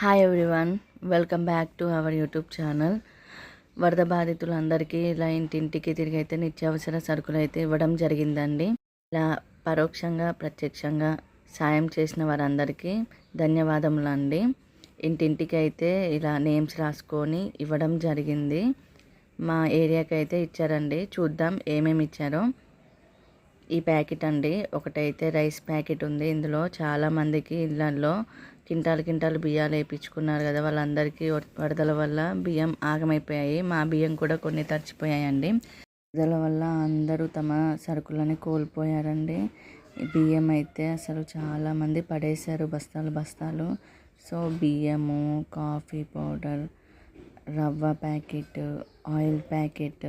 Hi everyone welcome back to our YouTube channel వరద బాధితులందరికీ ఇలా ఇంటింటికి తిరిగి అయితే నిత్యావసర సరుకులు అయితే ఇవ్వడం జరిగిందండి. ఇలా పరోక్షంగా ప్రత్యక్షంగా సాయం చేసిన వారందరికీ ధన్యవాదములు అండి ఇంటింటికి అయితే ఇలా నేమ్స్ రాసుకొని ఇవ్వడం జరిగింది. మా ఏరియాకి అయితే ఇచ్చారండి. చూద్దాం ఏమేమి ఇచ్చారో. ఈ ప్యాకెట్ అండి. ఒకటైతే రైస్ ప్యాకెట్ ఉంది. ఇందులో చాలామందికి ఇళ్ళల్లో కింటాలు కింటాలు బియ్యాలు వేయించుకున్నారు కదా వాళ్ళందరికీ వరదల వల్ల బియ్యం ఆగమైపోయాయి. మా బియ్యం కూడా కొన్ని తడిచిపోయాయండి. వరదల వల్ల అందరూ తమ సరుకులని కోల్పోయారండి. బియ్యం అయితే అసలు చాలామంది పడేశారు బస్తాలు బస్తాలు. సో బియ్యము కాఫీ పౌడర్ రవ్వ ప్యాకెట్ ఆయిల్ ప్యాకెట్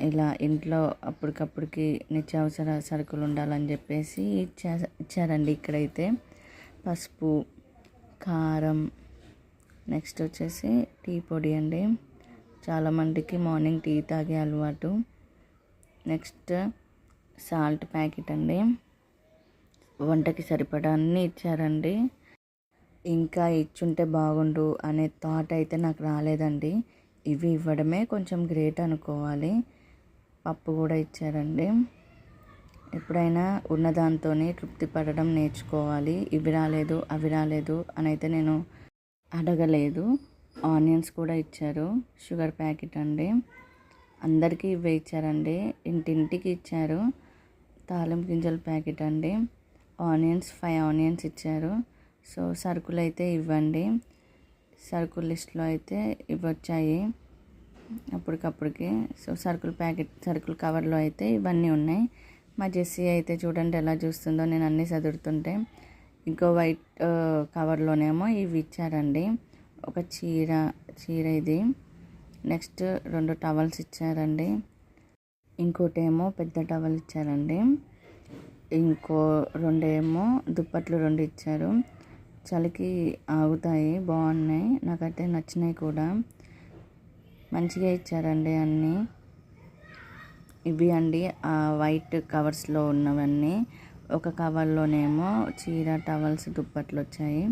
ఇలా ఇంట్లో అప్పటికప్పటికి నిత్యావసర సరుకులు ఉండాలని చెప్పేసి ఇచ్చా ఇచ్చారండి ఇక్కడైతే. పసుపు కారం. నెక్స్ట్ వచ్చేసి టీ పొడి అండి. చాలామందికి మార్నింగ్ టీ తాగే అలవాటు. నెక్స్ట్ సాల్ట్ ప్యాకెట్ అండి. వంటకి సరిపడా అన్నీ ఇచ్చారండి. ఇంకా ఇచ్చుంటే బాగుండు అనే థాట్ అయితే నాకు రాలేదండి. ఇవి ఇవ్వడమే కొంచెం గ్రేట్ అనుకోవాలి. పప్పు కూడా ఇచ్చారండి. ఎప్పుడైనా ఉన్నదాంతో తృప్తి పడడం నేర్చుకోవాలి. ఇవి రాలేదు అవి రాలేదు అని అయితే నేను అడగలేదు. ఆనియన్స్ కూడా ఇచ్చారు. షుగర్ ప్యాకెట్ అండి. అందరికీ ఇవే ఇచ్చారండి. ఇంటింటికి ఇచ్చారు. తాళం గింజల ప్యాకెట్ అండి. ఆనియన్స్ ఫైవ్ ఆనియన్స్ ఇచ్చారు. సో సరుకులు అయితే ఇవ్వండి. సరుకుల లిస్ట్లో అయితే ఇవి అప్పటికప్పటికి. సో సరుకుల ప్యాకెట్ సరుకుల కవర్లో అయితే ఇవన్నీ ఉన్నాయి. మా జెస్సీ అయితే చూడండి ఎలా చూస్తుందో. నేను అన్నీ చదువుతుంటే ఇంకో వైట్ కవర్లోనేమో ఇవి ఇచ్చారండి. ఒక చీర చీర ఇది. నెక్స్ట్ రెండు టవల్స్ ఇచ్చారండి. ఇంకోటి ఏమో పెద్ద టవల్ ఇచ్చారండి. ఇంకో రెండేమో దుప్పట్లు రెండు ఇచ్చారు. చలికి ఆగుతాయి బాగున్నాయి. నాకైతే నచ్చినాయి కూడా. మంచిగా ఇచ్చారండి అన్నీ. ఇవి అండి. ఆ వైట్ కవర్స్లో ఉన్నవన్నీ. ఒక కవర్లోనేమో చీర టవల్స్ దుప్పట్లు వచ్చాయి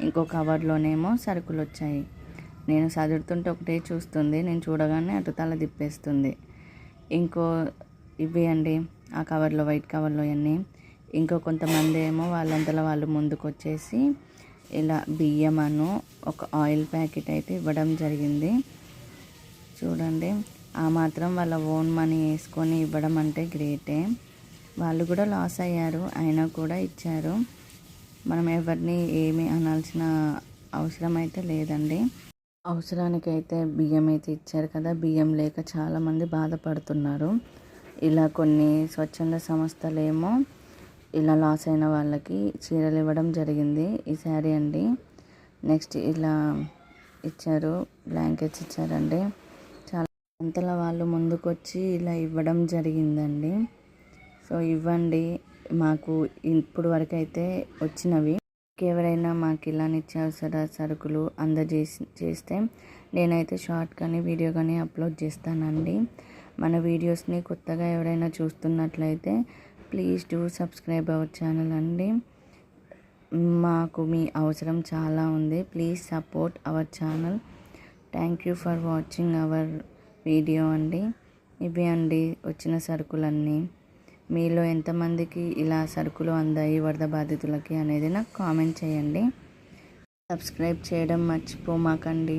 ఇంకో కవర్లోనేమో సరుకులు వచ్చాయి నేను చదువుతుంటే ఒకటే చూస్తుంది. నేను చూడగానే అటు తల తిప్పేస్తుంది. ఇంకో ఇవి అండి. ఆ కవర్లో వైట్ కవర్లో అన్నీ ఇంకో కొంతమంది ఏమో వాళ్ళంతలో వాళ్ళు ముందుకు వచ్చేసి ఇలా బియ్యం అను ఒక ఆయిల్ ప్యాకెట్ అయితే ఇవ్వడం జరిగింది. చూడండి. ఆ మాత్రం వాళ్ళ ఓన్ మనీ వేసుకొని ఇవ్వడం అంటే గ్రేటే. వాళ్ళు కూడా లాస్ అయ్యారు అయినా కూడా ఇచ్చారు. మనం ఎవరిని ఏమి అనాల్సిన అవసరం అయితే లేదండి. అవసరానికైతే బియ్యం అయితే ఇచ్చారు కదా బియ్యం లేక చాలామంది బాధపడుతున్నారు. ఇలా కొన్ని స్వచ్ఛంద సంస్థలేమో ఇలా లాస్ అయిన వాళ్ళకి చీరలు ఇవ్వడం జరిగింది ఈ శారీ అండి. నెక్స్ట్ ఇలా ఇచ్చారు బ్లాంకెట్స్ ఇచ్చారండి. చాలా అంతలా వాళ్ళు ముందుకొచ్చి ఇలా ఇవ్వడం జరిగిందండి. సో ఇవ్వండి. మాకు ఇప్పుడు వరకు అయితే వచ్చినవి. ఎవరైనా మాకు ఇలా నిత్యావసర సరుకులు అందజేసి చేస్తే నేనైతే షార్ట్ కానీ వీడియో కానీ అప్లోడ్ చేస్తానండి. మన వీడియోస్ని కొత్తగా ఎవరైనా చూస్తున్నట్లయితే please do subscribe our channel అండి. మాకు మీ అవసరం చాలా ఉంది. Please support our channel. Thank you for watching our video అండి. ఇవి అండి వచ్చిన సరుకులన్నీ. మీలో ఎంతమందికి ఇలా సరుకులు అందాయి వరద బాధితులకి అనేది నాకు కామెంట్ చేయండి. సబ్స్క్రైబ్ చేయడం మర్చిపోమాకండి.